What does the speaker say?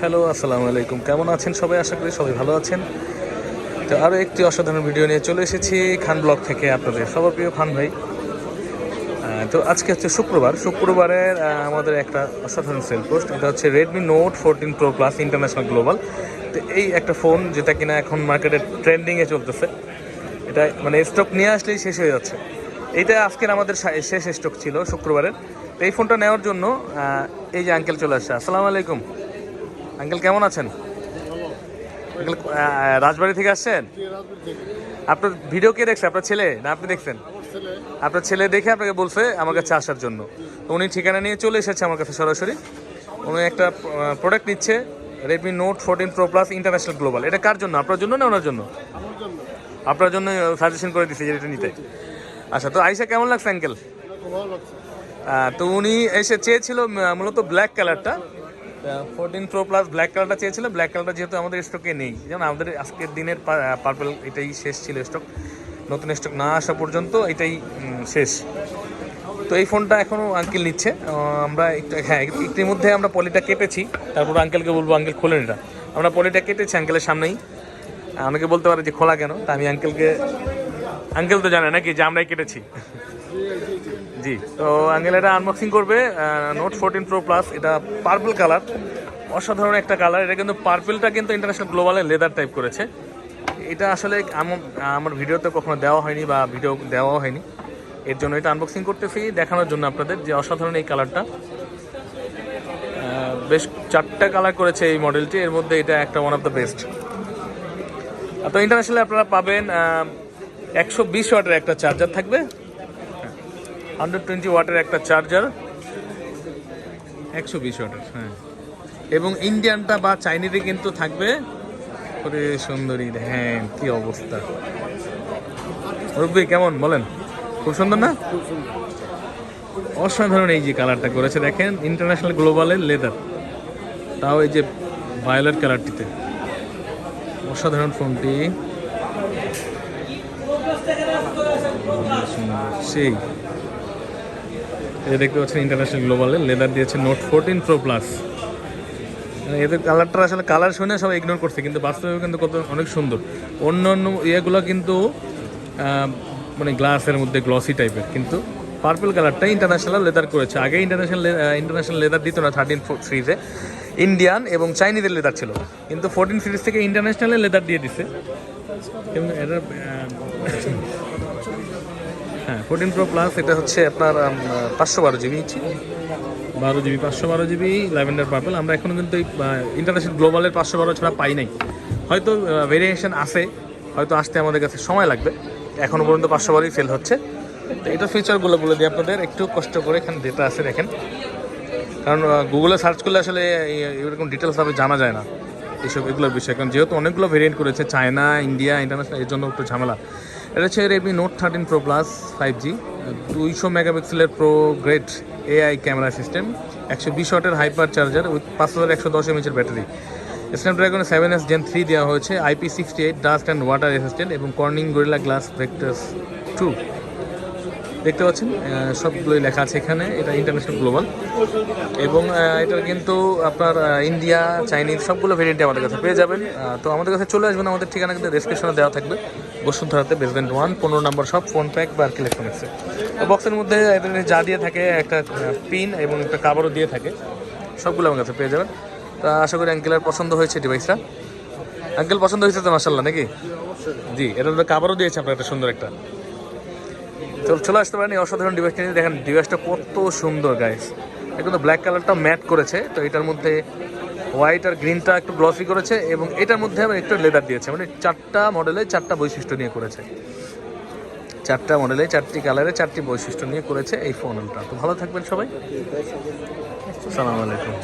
Hello, আসসালামু আলাইকুম। কেমন আছেন সবাই? আশা করি সবাই ভালো আছেন। তো আরও একটি অসাধারণ ভিডিও নিয়ে চলে এসেছি খান ব্লগ থেকে আপনাদের সবার প্রিয় খান ভাই। তো আজকে হচ্ছে শুক্রবার। শুক্রবারের আমাদের একটা অসাধারণ সেল পোস্ট এটা হচ্ছে Redmi Note fourteen Pro Plus international global তো এই একটা ফোন যেটা কিনা এখন মার্কেটে ট্রেন্ডিংয়ে চলতেছে। এটা মানে স্টক নিয়ে আসলেই শেষ হয়ে যাচ্ছে। এইটা আজকের আমাদের শেষ স্টক ছিল শুক্রবারের। তো এই ফোনটা নেওয়ার জন্য এই যে আঙ্কেল চলে আসছে। আসসালামু আলাইকুম। আঙ্কেল কেমন আছেন? আঙ্কেল রাজবাড়ি থেকে আসছেন? আপনার ভিডিও কে দেখছে? আপনার ছেলে? না আপনি দেখছেন? আপনার ছেলে দেখে আপনাকে বলছে আমার কাছে আসার জন্য। তো উনি ঠিকানা নিয়ে চলে এসেছে আমার কাছে সরাসরি। উনি একটা প্রোডাক্ট নিচ্ছে Redmi Note fourteen Pro Plus international global এটা কার জন্য? আপনার জন্য না ওনার জন্য? আপনার জন্য সাজেশন করে দিচ্ছে যে এটা নিতে। আচ্ছা তো আইসা কেমন লাগছে অ্যাঙ্কেল তো উনি এসে চেয়েছিল মূলত ব্ল্যাক কালারটা ফোরটিন প্রো প্লাস ব্ল্যাক কালারটা চেয়েছিল। ব্ল্যাক কালারটা যেহেতু আমাদের স্টকে নেই। যেমন আমাদের আজকের দিনের পার্পল এটাই শেষ ছিল স্টক নতুন স্টক না আসা পর্যন্ত এটাই শেষ। তো এই ফোনটা এখনও আঙ্কেল নিচ্ছে। আমরা একটু হ্যাঁ একটির মধ্যে আমরা পলিটা কেটেছি। তারপর আঙ্কেলকে বলব আঙ্কেল খোলেন এটা। আমরা পলিটা কেটেছি আঙ্কেলের সামনেই। অনেকে বলতে পারে যে, খোলা কেন? তা আমি আঙ্কেলকে আঙ্কেল তো জানে নাকি যে আমরাই কেটেছি। জি, তো আঙ্কেল, এটা আনবক্সিং করবে নোট ফোরটিন প্রো প্লাস এটা পার্পল কালার অসাধারণ একটা কালার এটা কিন্তু পার্পলটা কিন্তু ইন্টারন্যাশনাল গ্লোবালে লেদার টাইপ করেছে। এটা আসলে আম- আমার ভিডিওতে কখনো দেওয়া হয়নি বা ভিডিও দেওয়া হয়নি। এর জন্য এটা আনবক্সিং করতেছি দেখানোর জন্য আপনাদের যে অসাধারণ এই কালারটা বেশ চারটা কালার করেছে এই মডেলটি এর মধ্যে এটা একটা ওয়ান অফ দ্য বেস্ট তো ইন্টারন্যাশনালি আপনারা পাবেন একশো বিশ ওয়াটের একটা চার্জার থাকবে। হান্ড্রেড টোয়েন্টি ওয়াটের একটা চার্জার। একশো বিশ ওয়াটের হ্যাঁ। এবং ইন্ডিয়ানটা বা চাইনিতে কিন্তু থাকবে। ওরে সুন্দরী হ্যাঁ কি অবস্থা। রুবি কেমন? বলেন। খুব সুন্দর না? অসাধারণ এই যে কালারটা করেছে, দেখেন, ইন্টারন্যাশনাল গ্লোবালের লেদার। তাও এই যে ভায়োলেট কালারটিতে। অসাধারণ ফোনটি। সেই। এই দেখতে পাচ্ছেন ইন্টারন্যাশনাল গ্লোবালে লেদার দিয়েছে নোট ফোরটিন প্রো প্লাস এদের কালারটা আসলে কালার শুনে সব ইগনোর করছে কিন্তু বাস্তবে কিন্তু কত অনেক সুন্দর। অন্য অন্য ইয়েগুলো কিন্তু মানে গ্লাসের মধ্যে গ্লসি টাইপের কিন্তু পার্পল কালারটা ইন্টারন্যাশনাল লেদার করেছে। আগে ইন্টারন্যাশনাল ইন্টারন্যাশনাল লেদার দিত না থার্টিন সিরিজে ইন্ডিয়ান এবং চাইনিজের লেদার ছিল। কিন্তু ফোরটিন সিরিজ থেকে ইন্টারন্যাশনালে লেদার দিয়ে দিছে। আহ, হ্যাঁ ফোরটিন প্রো প্লাস এটা হচ্ছে আপনার পাঁচশো বারো জিবি। বারো জিবি, পাঁচশো বারো জিবি, ল্যাভেন্ডার পার্পল। আমরা এখনও কিন্তু ইন্টারন্যাশনাল গ্লোবালের পাঁচশো বারো ছাড়া পাই নাই। হয়তো ভেরিয়েশন আসে হয়তো আসতে আমাদের কাছে সময় লাগবে। এখনও পর্যন্ত পাঁচশো বারোই সেল হচ্ছে। তো এটা ফিচারগুলো বলে দিই আপনাদের, একটু কষ্ট করে এখানে ডেটা আছে দেখেন। কারণ গুগলে সার্চ করলে আসলে এরকম ডিটেলসভাবে জানা যায় না। এইসব, এগুলোর বিষয়ে। কারণ যেহেতু অনেকগুলো ভেরিয়েন্ট করেছে, চায়না, ইন্ডিয়া ইন্টারন্যাশনাল এর জন্য একটু ঝামেলা। এটা হচ্ছে Redmi Note thirteen Pro Plus five G দুইশো মেগাপিক্সেলের pro great AI camera system একশো বিশ ওয়াটের হাইপার চার্জার উইথ পাঁচ হাজার একশো দশ এমএচের battery Snapdragon seven S gen three দেওয়া হয়েছে IP sixty eight dust and water resistant এবং Corning Gorilla Glass Victus two দেখতে পাচ্ছেন সবগুলোই লেখা আছে এখানে এটা ইন্টারন্যাশনাল গ্লোবাল এবং এটার কিন্তু আপনার ইন্ডিয়া চাইনিজ সবগুলো ভেরিয়েন্টে আমাদের কাছে পেয়ে যাবেন। তো আমাদের কাছে চলে আসবেন আমাদের ঠিকানা কিন্তু ডেসক্রিপশনে দেওয়া থাকবে। বসুন্ধরাতে বেসমেন্ট ওয়ান পনেরো নম্বর সব ফোন প্যাক বা ইলেকট্রনিক্সে তো বক্সের মধ্যে যা দিয়ে থাকে একটা পিন এবং একটা কাভারও দিয়ে থাকে। সবগুলো আমার কাছে পেয়ে যাবেন। তা আশা করি আঙ্কেলের পছন্দ হয়েছে ডিভাইসটা আঙ্কেল পছন্দ হয়েছে তো মাসাল্লাহ নাকি? জি এটা তো কাভারও দিয়েছে আপনার একটা সুন্দর একটা। চল চলে আসতে পারেন অসাধারণ ডিভাইসটা নিয়ে। দেখেন ডিভাইসটা কত সুন্দর গাইস এখন তো ব্ল্যাক কালারটা ম্যাট করেছে। তো এটার মধ্যে হোয়াইট আর গ্রিনটা একটু গ্লসি করেছে এবং এটার মধ্যে আবার একটু লেদার দিয়েছে। মানে চারটা মডেলে চারটা বৈশিষ্ট্য নিয়ে করেছে। চারটা মডেলে চারটি কালারে চারটি বৈশিষ্ট্য নিয়ে করেছে এই ফোনটা তো ভালো থাকবেন সবাই। সালাম আলাইকুম।